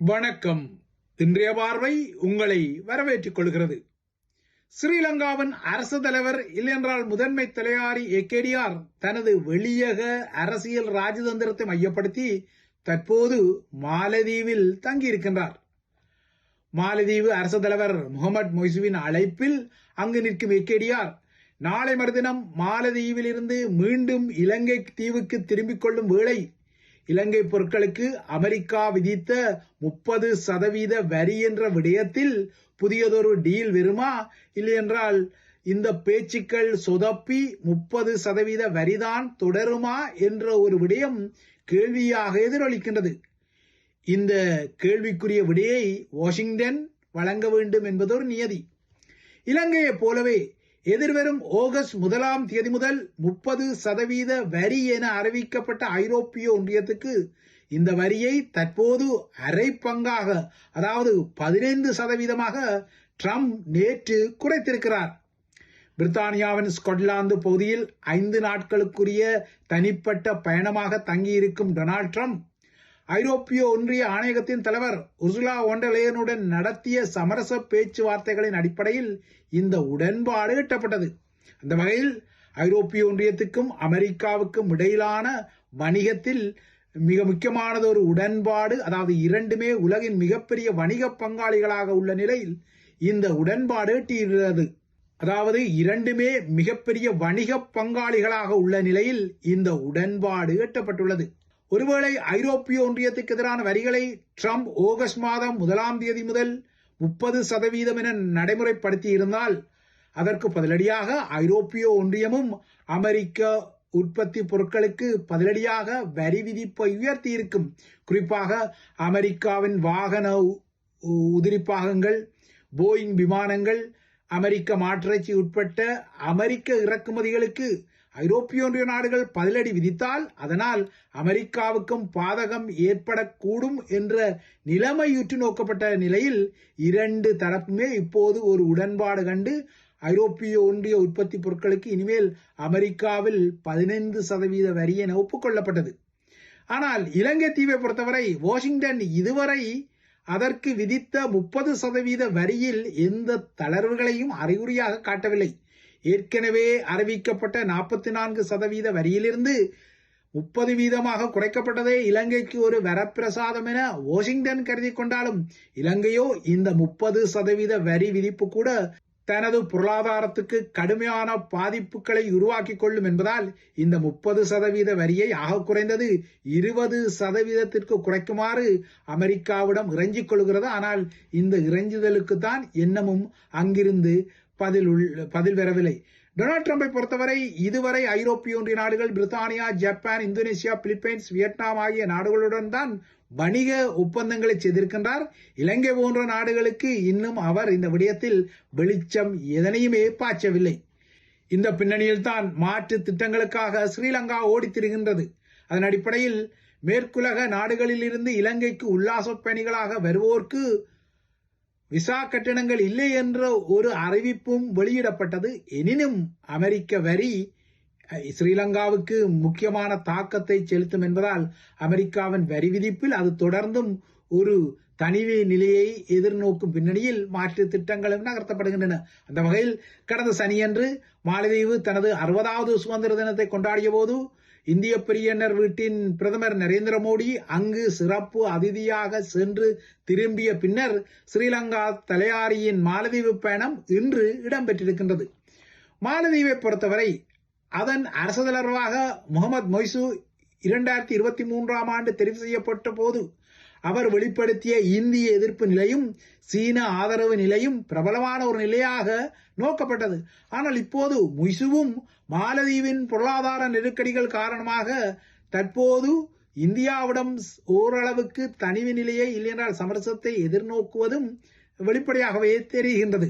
வணக்கம். இன்றைய பார்வை உங்களை வரவேற்றுக் கொள்கிறது. ஸ்ரீலங்காவின் அரசு தலைவர் இல்லென்றால் முதன்மை தலையாரி எக்கேடிஆர் தனது வெளியக அரசியல் ராஜதந்திரத்தை மையப்படுத்தி தற்போது மாலதீவில் தங்கியிருக்கின்றார். மாலதீவு அரசு தலைவர் முகமது மொய்சுவின் அழைப்பில் அங்கு நிற்கும் எக்கேடிஆர் நாளை மறுதினம் மாலதீவில் இருந்து மீண்டும் இலங்கை தீவுக்கு திரும்பிக் கொள்ளும் வேளை இலங்கை பொருட்களுக்கு அமெரிக்கா விதித்த முப்பது சதவீத வரி என்ற விடயத்தில் புதியதொரு டீல் வருமா? இல்லையென்றால் இந்த பேச்சுக்கள் சொதப்பி முப்பது சதவீத வரிதான் தொடருமா என்ற ஒரு விடயம் கேள்வியாக எதிரொலிக்கின்றது. இந்த கேள்விக்குரிய விடையை வாஷிங்டன் வழங்க வேண்டும் என்பதொரு நியதி. இலங்கையைப் போலவே எதிர்வரும் ஆகஸ்ட் முதலாம் தேதி முதல் முப்பது சதவீத வரி என அறிவிக்கப்பட்ட ஐரோப்பிய ஒன்றியத்துக்கு இந்த வரியை தற்போது அரை பங்காக அதாவது பதினைந்து சதவீதமாக ட்ரம்ப் நேற்று குறைத்திருக்கிறார். பிரித்தானியாவின் ஸ்கொட்லாந்து பகுதியில் ஐந்து நாட்களுக்குரிய தனிப்பட்ட பயணமாக தங்கியிருக்கும் டொனால்ட் ட்ரம்ப் ஐரோப்பிய ஒன்றிய ஆணையகத்தின் தலைவர் உர்சுலா ஒண்டலேயனுடன் நடத்திய சமரச பேச்சுவார்த்தைகளின் அடிப்படையில் இந்த உடன்பாடு எட்டப்பட்டது. அந்த வகையில் ஐரோப்பிய ஒன்றியத்துக்கும் அமெரிக்காவுக்கும் இடையிலான வணிகத்தில் மிக முக்கியமானது ஒரு உடன்பாடு அதாவது இரண்டுமே உலகின் மிகப்பெரிய வணிக பங்காளிகளாக உள்ள நிலையில் இந்த உடன்பாடு எட்டியுள்ளது. அதாவது இரண்டுமே மிகப்பெரிய வணிக பங்காளிகளாக உள்ள நிலையில் இந்த உடன்பாடு எட்டப்பட்டுள்ளது. ஒருவேளை ஐரோப்பிய ஒன்றியத்துக்கு எதிரான வரிகளை ட்ரம்ப் ஆகஸ்ட் மாதம் முதலாம் தேதி முதல் முப்பது சதவீதம் என நடைமுறைப்படுத்தி இருந்தால் அதற்கு பதிலடியாக ஐரோப்பிய ஒன்றியமும் அமெரிக்க உற்பத்தி பொருட்களுக்கு பதிலடியாக வரி விதிப்பை உயர்த்தி இருக்கும் குறிப்பாக அமெரிக்காவின் வாகன உதிரிப்பாகங்கள் போயிங் விமானங்கள் அமெரிக்க மாற்றிறைச்சி உட்பட்ட அமெரிக்க இறக்குமதிகளுக்கு ஐரோப்பிய ஒன்றிய நாடுகள் பதிலடி விதித்தால் அதனால் அமெரிக்காவுக்கும் பாதகம் ஏற்படக்கூடும் என்ற நிலைமையுற்று நோக்கப்பட்ட நிலையில் இரண்டு தரப்புமே இப்போது ஒரு உடன்பாடு கண்டு ஐரோப்பிய ஒன்றிய உற்பத்தி பொருட்களுக்கு இனிமேல் அமெரிக்காவில் பதினைந்து சதவீத வரி என ஒப்புக்கொள்ளப்பட்டது. ஆனால் இலங்கை தீவை பொறுத்தவரை வாஷிங்டன் இதுவரை அதற்கு விதித்த முப்பது சதவீத வரியில் எந்த தளர்வுகளையும் அறிகுறியாக காட்டவில்லை. ஏற்கனவே அறிவிக்கப்பட்ட நாற்பத்தி நான்கு சதவீத வரியிலிருந்து முப்பது வீதமாக குறைக்கப்பட்டதே இலங்கைக்கு ஒரு வரப்பிரசாதம் என வாஷிங்டன் கருதி கொண்டாலும் இலங்கையோ இந்த முப்பது சதவீத வரி விதிப்பு கூட தனது பொருளாதாரத்துக்கு கடுமையான பாதிப்புகளை உருவாக்கி கொள்ளும் என்பதால் இந்த முப்பது சதவீத வரியை ஆக குறைந்தது இருபது சதவீதத்திற்கு குறைக்குமாறு அமெரிக்காவிடம் இறைஞ்சிக் கொள்கிறது. ஆனால் இந்த இறைஞ்சுதலுக்கு தான் என்னமும் அங்கிருந்து பதில் பதில் பெறவில்லை டொனால்ட் ட்ரம்பை பொறுத்தவரை இதுவரை ஐரோப்பிய ஒன்றிய நாடுகள் பிரித்தானியா ஜப்பான் இந்தோனேஷியா பிலிப்பைன்ஸ் வியட்நாம் ஆகிய நாடுகளுடன் தான் வணிக ஒப்பந்தங்களை செய்திருக்கின்றார். இலங்கை போன்ற நாடுகளுக்கு இன்னும் அவர் இந்த விடயத்தில் வெளிச்சம் எதனையுமே பாய்ச்சவில்லை இந்த பின்னணியில்தான் மாற்று திட்டங்களுக்காக ஸ்ரீலங்கா ஓடித்திருகின்றது அதன் அடிப்படையில் மேற்குலக நாடுகளில் இருந்து இலங்கைக்கு உல்லாச பயணிகளாக வருவோர்க்கு விசா கட்டணங்கள் இல்லை என்ற ஒரு அறிவிப்பும் வெளியிடப்பட்டது. எனினும் அமெரிக்க வரி ஸ்ரீலங்காவுக்கு முக்கியமான தாக்கத்தை செலுத்தும் என்பதால் அமெரிக்காவின் வரி விதிப்பில் அது தொடர்ந்தும் ஒரு தனிவே நிலையை எதிர்நோக்கும் பின்னணியில் மாற்று திட்டங்களும் நகர்த்தப்படுகின்றன. அந்த வகையில் கடந்த சனியன்று மாலதீவு தனது அறுபதாவது சுதந்திர தினத்தை கொண்டாடிய போது இந்திய பிரியனர் வீட்டின் பிரதமர் நரேந்திர மோடி அங்கு சிறப்பு அதிதியாக சென்று திரும்பிய பின்னர் ஸ்ரீலங்கா தலையாரியின் மாலதீவு பயணம் இன்று இடம்பெற்றிருக்கின்றது. மாலதீவை பொறுத்தவரை அதன் அரசு தலைவராக முகமது மொய்சு இரண்டாயிரத்தி இருபத்தி மூன்றாம் ஆண்டு தெரிவு செய்யப்பட்ட போது அவர் வெளிப்படுத்திய இந்திய எதிர்ப்பு நிலையும் சீன ஆதரவு நிலையும் பிரபலமான ஒரு நிலையாக நோக்கப்பட்டது. ஆனால் இப்போது முய்சுவும் மாலதீவின் பொருளாதார நெருக்கடிகள் காரணமாக தற்போது இந்தியாவிடம் ஓரளவுக்கு தனிவு நிலையை இல்லையென்றால் சமரசத்தை எதிர்நோக்குவதும் வெளிப்படையாகவே தெரிகின்றது.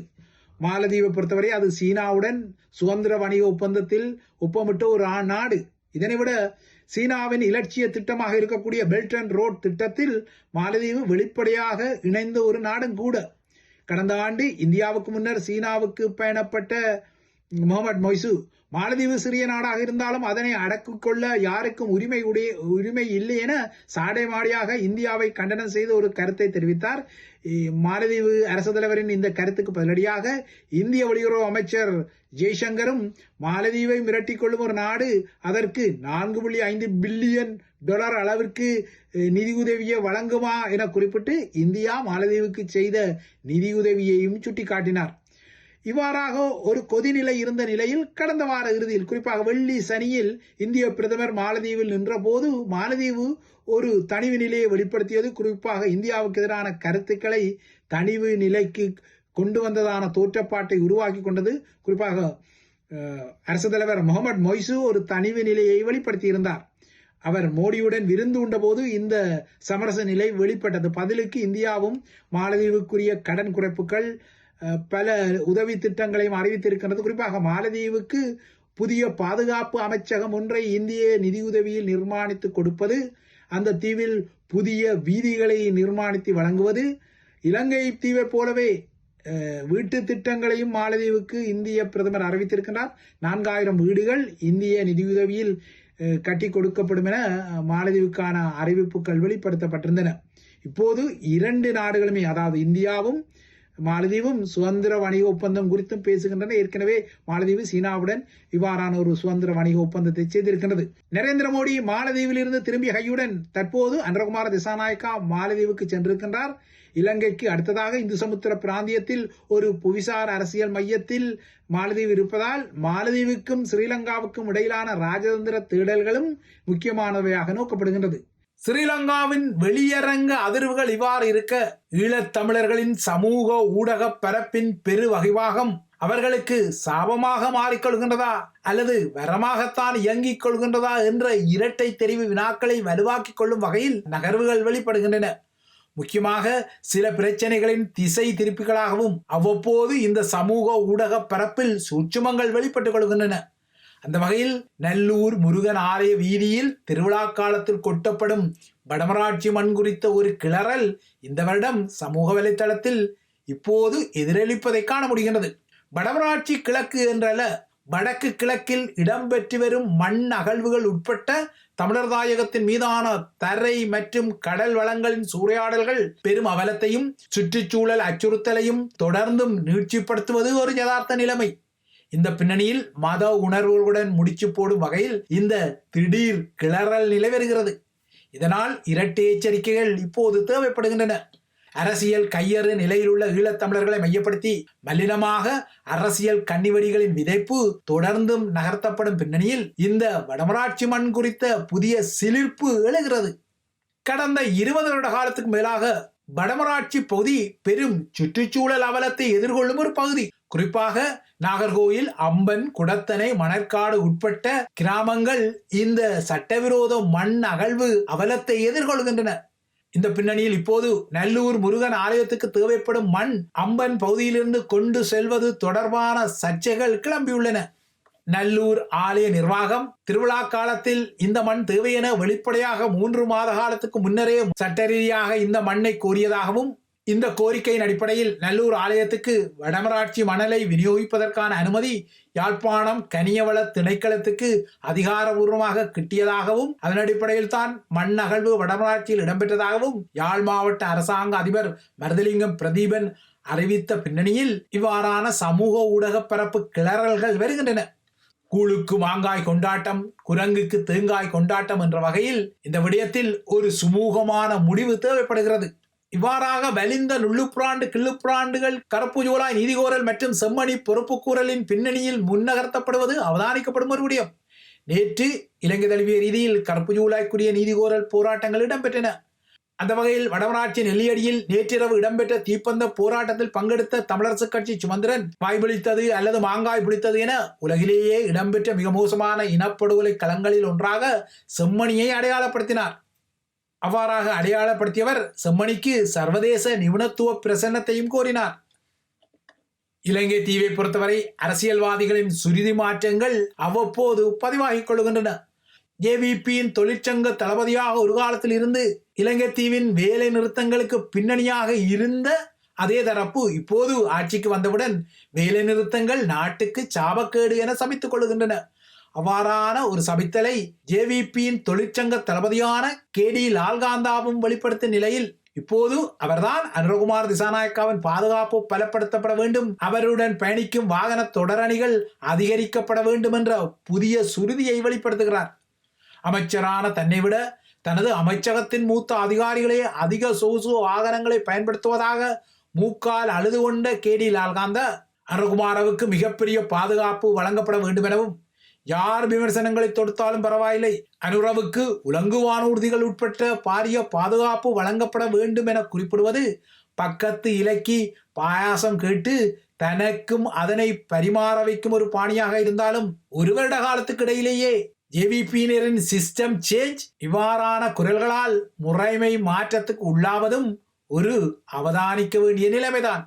மாலதீவை பொறுத்தவரை அது சீனாவுடன் சுதந்திர வணிக ஒப்பந்தத்தில் ஒப்பமிட்ட ஒரு நாடு. இதனை விட சீனாவின் இலட்சிய திட்டமாக இருக்கக்கூடிய பெல்ட் அண்ட் ரோட் திட்டத்தில் மாலதீவு வெளிப்படையாக இணைந்த ஒரு நாடும் கூட. கடந்த ஆண்டு இந்தியாவுக்கு முன்னர் சீனாவுக்கு பயணப்பட்ட முகமது மொய்சு மாலத்தீவு சிறிய நாடாக இருந்தாலும் அதனை அடக்கிக் கொள்ள யாருக்கும் உரிமை உடைய உரிமை இல்லை என சாடை மாடியாக இந்தியாவை கண்டனம் செய்து ஒரு கருத்தை தெரிவித்தார். மாலதீவு மாலத்தீவு அரசு தலைவரின் இந்த கருத்துக்கு பதிலடியாக இந்திய வெளியுறவு அமைச்சர் ஜெய்சங்கரும் மாலத்தீவை மிரட்டிக் கொள்ளும் ஒரு நாடு அதற்கு நான்கு புள்ளி ஐந்து பில்லியன் டாலர் அளவிற்கு நிதியுதவியை வழங்குமா என குறிப்பிட்டு இந்தியா மாலத்தீவுக்கு செய்த நிதியுதவியையும் சுட்டிக்காட்டினார். இவ்வாறாக ஒரு கொதிநிலை இருந்த நிலையில் கடந்த வார இறுதியில் குறிப்பாக வெள்ளி சனியில் இந்திய பிரதமர் மாலதீவில் நின்றபோது மாலதீவு ஒரு தனிவு நிலையை வெளிப்படுத்தியது. குறிப்பாக இந்தியாவுக்கு எதிரான கருத்துக்களை தனிவு நிலைக்கு கொண்டு வந்ததான தோற்றப்பாட்டை உருவாக்கி கொண்டது. குறிப்பாக அரசு தலைவர் முகமது மொய்சு ஒரு தனிவு நிலையை வெளிப்படுத்தியிருந்தார் அவர் மோடியுடன் விருந்து உண்டபோது இந்த சமரச நிலை வெளிப்பட்டது. பதிலுக்கு இந்தியாவும் மாலதீவுக்குரிய கடன் குறைப்புகள் பல உதவி திட்டங்களையும் அறிவித்திருக்கின்றது. குறிப்பாக மாலதீவுக்கு புதிய பாதுகாப்பு அமைச்சகம் ஒன்றை இந்திய நிதியுதவியில் நிர்மாணித்து கொடுப்பது அந்த தீவில் புதிய வீதிகளை நிர்மாணித்து வழங்குவது இலங்கை தீவைப் போலவே வீட்டு திட்டங்களையும் மாலதீவுக்கு இந்திய பிரதமர் அறிவித்திருக்கின்றார். நான்காயிரம் வீடுகள் இந்திய நிதியுதவியில் கட்டி கொடுக்கப்படும் என மாலதீவுக்கான அறிவிப்புகள் வெளிப்படுத்தப்பட்டிருந்தன. இப்போது இரண்டு நாடுகளுமே அதாவது இந்தியாவும் மாலதீவும் சுதந்திர வணிக ஒப்பந்தம் குறித்தும் பேசுகின்றன. ஏற்கனவே மாலதீவு சீனாவுடன் இவ்வாறான ஒரு சுதந்திர வணிக ஒப்பந்தத்தை செய்திருக்கின்றது. நரேந்திர மோடி மாலதீவிலிருந்து இருந்து திரும்பிய கையுடன் தற்போது அன்றகுமார திசாநாயக்கா மாலதீவுக்கு சென்றிருக்கின்றார். இலங்கைக்கு அடுத்ததாக இந்து சமுத்திர பிராந்தியத்தில் ஒரு புவிசார் அரசியல் மையத்தில் மாலதீவு இருப்பதால் மாலதீவுக்கும் ஸ்ரீலங்காவுக்கும் இடையிலான ராஜதந்திர தேடல்களும் முக்கியமானவையாக நோக்கப்படுகின்றது. ஸ்ரீலங்காவின் வெளியரங்க அதிர்வுகள் இவ்வாறு இருக்க ஈழத்தமிழர்களின் சமூக ஊடக பரப்பின் பெரு வகைவாகம் அவர்களுக்கு சாபமாக மாறிக்கொள்கின்றதா அல்லது வரமாகத்தான் இயங்கிக் கொள்கின்றதா என்ற இரட்டை தெரிவு வினாக்களை வலுவாக்கிக் கொள்ளும் வகையில் நகர்வுகள் வெளிப்படுகின்றன. முக்கியமாக சில பிரச்சனைகளின் திசை திருப்பிகளாகவும் அவ்வப்போது இந்த சமூக ஊடக பரப்பில் சூட்சுமங்கள் வெளிப்பட்டுக் கொள்கின்றன. அந்த வகையில் நல்லூர் முருகன் ஆலய வீதியில் திருவிழா காலத்தில் கொட்டப்படும் வடமராட்சி மண் குறித்த ஒரு கிளறல் இந்த வருடம் சமூக வலைத்தளத்தில் இப்போது எதிரொலிப்பதை காண முடிகின்றது. வடமராட்சி கிழக்கு என்றல்ல வடக்கு கிழக்கில் இடம்பெற்று வரும் மண் அகழ்வுகள் உட்பட்ட தமிழர் தாயகத்தின் மீதான தரை மற்றும் கடல் வளங்களின் சூறையாடல்கள் பெரும் அவலத்தையும் சுற்றுச்சூழல் அச்சுறுத்தலையும் தொடர்ந்தும் நீட்சிப்படுத்துவது ஒரு யதார்த்த நிலைமை. இந்த பின்னணியில் மத உணர்வுகளுடன் முடிச்சு போடும் வகையில் இந்த திடீர் கிளறல் நிலவருகிறது. இதனால் இரட்டை எச்சரிக்கைகள் இப்போது தேவைப்படுகின்றன. அரசியல் கையறு நிலையில் உள்ள ஈழத்தமிழர்களை மையப்படுத்தி மல்லினமாக அரசியல் கன்னிவடிகளின் விதைப்பு தொடர்ந்தும் நகர்த்தப்படும் பின்னணியில் இந்த வடமராட்சி மண் குறித்த புதிய சிலிர்ப்பு எழுகிறது. கடந்த இருபது வருட காலத்துக்கு மேலாக வடமராட்சி பகுதி பெரும் சுற்றுச்சூழல் அவலத்தை எதிர்கொள்ளும் ஒரு பகுதி. குறிப்பாக நாகர்கோயில் அம்பன் குடத்தனை மணற்காடு உட்பட்ட கிராமங்கள் இந்த சட்டவிரோத மண் அகழ்வு அவலத்தை எதிர்கொள்கின்றன. இந்த பின்னணியில் இப்போது நல்லூர் முருகன் ஆலயத்துக்கு தேவைப்படும் மண் அம்பன் பகுதியிலிருந்து கொண்டு செல்வது தொடர்பான சர்ச்சைகள் கிளம்பியுள்ளன. நல்லூர் ஆலய நிர்வாகம் திருவிழா காலத்தில் இந்த மண் தேவை என வெளிப்படையாக மூன்று மாத காலத்துக்கு முன்னரே சட்ட ரீதியாக இந்த மண்ணை கோரியதாகவும் இந்த கோரிக்கையின் அடிப்படையில் நல்லூர் ஆலயத்துக்கு வடமராட்சி மணலை விநியோகிப்பதற்கான அனுமதி யாழ்ப்பாணம் கனியவள திணைக்களத்துக்கு அதிகாரபூர்வமாக கிட்டியதாகவும் அதன் அடிப்படையில் தான் மண் அகழ்வு வடமராட்சியில் இடம்பெற்றதாகவும் யாழ் மாவட்ட அரசாங்க அதிபர் மருதலிங்கம் பிரதீபன் அறிவித்த பின்னணியில் இவ்வாறான சமூக ஊடக பரப்பு கிளறல்கள் வருகின்றன. கூழுக்கு மாங்காய் கொண்டாட்டம் குரங்குக்கு தேங்காய் கொண்டாட்டம் என்ற வகையில் இந்த விடயத்தில் ஒரு சுமூகமான முடிவு தேவைப்படுகிறது. இவ்வாறாக வலிந்த நுள்ளுப்புறாண்டு கிள்ளுப்புறாண்டுகள் கருப்பு ஜூலாய் நீதிகோரல் மற்றும் செம்மணி பொறுப்புக்கூறலின் பின்னணியில் முன்னகர்த்தப்படுவது அவதானிக்கப்படும் ஒரு விடயம். நேற்று இலங்கை தழுவிய ரீதியில் கருப்பு ஜூலாய்க்குரிய நீதிகோரல் போராட்டங்கள் இடம்பெற்றன. அந்த வகையில் வடமராட்சி நெல்லியடியில் நேற்றிரவு இடம்பெற்ற தீப்பந்த போராட்டத்தில் பங்கெடுத்த தமிழரசு கட்சி சுமந்திரன் வாய் பிடித்தது அல்லது மாங்காய் பிடித்தது என உலகிலேயே இடம்பெற்ற மிக மோசமான இனப்படுகொலை களங்களில் ஒன்றாக செம்மணியை அடையாளப்படுத்தினார். அவ்வாறாக அடையாளப்படுத்தியவர் செம்மணிக்கு சர்வதேச நிபுணத்துவ பிரசன்னத்தையும் கோரினார். இலங்கை தீவை பொறுத்தவரை அரசியல்வாதிகளின் சுருதி மாற்றங்கள் அவ்வப்போது பதிவாகிக் கொள்கின்றன ஏவிபியின் தொழிற்சங்க தளபதியாக ஒரு காலத்தில் இருந்து இலங்கை தீவின் வேலை நிறுத்தங்களுக்கு பின்னணியாக இருந்த அதே தரப்பு இப்போது ஆட்சிக்கு வந்தவுடன் வேலை நிறுத்தங்கள் நாட்டுக்கு சாபக்கேடு என சமைத்துக் கொள்கின்றன அவ்வாறான ஒரு சபித்தலை ஜேவிபியின் தொழிற்சங்க தளபதியான கே டி லால்காந்தாவும் வெளிப்படுத்திய நிலையில் இப்போது அவர்தான் அனுரகுமார் திசாநாயக்காவின் பாதுகாப்பு பலப்படுத்தப்பட வேண்டும். அவருடன் பயணிக்கும் வாகன தொடரணிகள் அதிகரிக்கப்பட வேண்டும் என்ற புதிய சுருதியை வெளிப்படுத்துகிறார். அமைச்சரான தன்னை விட தனது அமைச்சகத்தின் மூத்த அதிகாரிகளே அதிக சொகுசு வாகனங்களை பயன்படுத்துவதாக மூக்கால் அழுது கொண்ட கே டி லால்காந்த அனுகுமாரவுக்கு மிகப்பெரிய பாதுகாப்பு வழங்கப்பட வேண்டும் எனவும் யார் விமர்சனங்களை தொடுத்தாலும் பரவாயில்லை. அனுரவுக்கு உலங்கு வானூர்திகள் உட்பட்ட பாரிய பாதுகாப்பு வழங்கப்பட வேண்டும் என குறிப்பிடுவது பக்கத்து இலக்கி பாயாசம் கேட்டு தனக்கும் அதனை பரிமாற வைக்கும் ஒரு பாணியாக இருந்தாலும் ஒரு வருட காலத்துக்கு இடையிலேயே ஜேவிபியினரின் சிஸ்டம் சேஞ்ச் இவ்வாறான குரல்களால் முறைமை மாற்றத்துக்கு உள்ளாவதும் ஒரு அவதானிக்க வேண்டிய நிலைமைதான்.